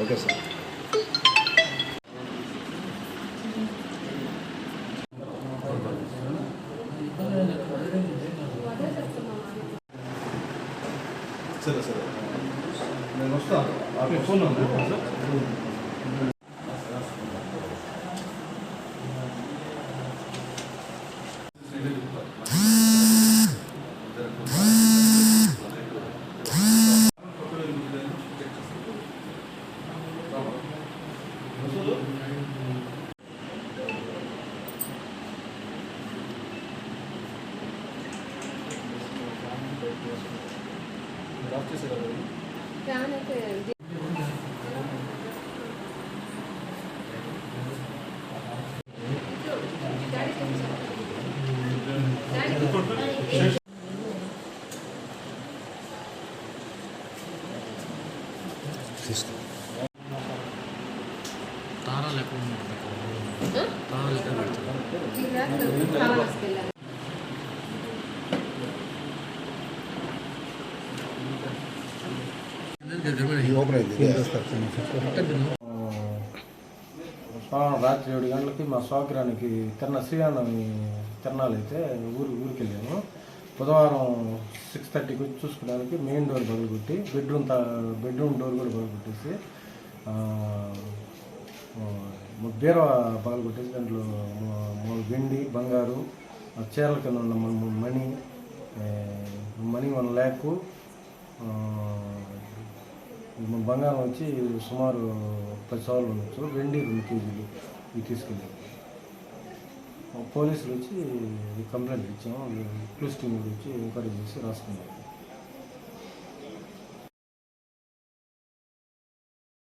Okay sir. సరే సరే. నేను వస్తాను. Phone sir. mutluluk. ഞാനൊക്കെ Krishna. రాత్రి ఏడు గంటలకి మా స్వాగ్రానికి తిరున శ్రీరామనవమి తిరణాలు అయితే ఊరు ఊరికి వెళ్ళాము బుధవారం సిక్స్ థర్టీకి వచ్చి చూసుకోవడానికి మెయిన్ డోర్ పగలగొట్టి బెడ్రూమ్ బెడ్రూమ్ డోర్ కూడా పగలగొట్టేసి బీరవ పగలగొట్టేసి దాంట్లో మూడు వెండి బంగారు చీరల కింద ఉన్న money money money one lakh బంగారం వచ్చి సుమారు పది సార్లు ఉండొచ్చు వెండి రెండు కేజీలు ఇవి తీసుకెళ్ళాము పోలీసులు వచ్చి కంప్లైంట్ ఇచ్చాము. క్లూస్ టీం వచ్చి ఎంక్వైరీ చేసి రాసుకున్నారు.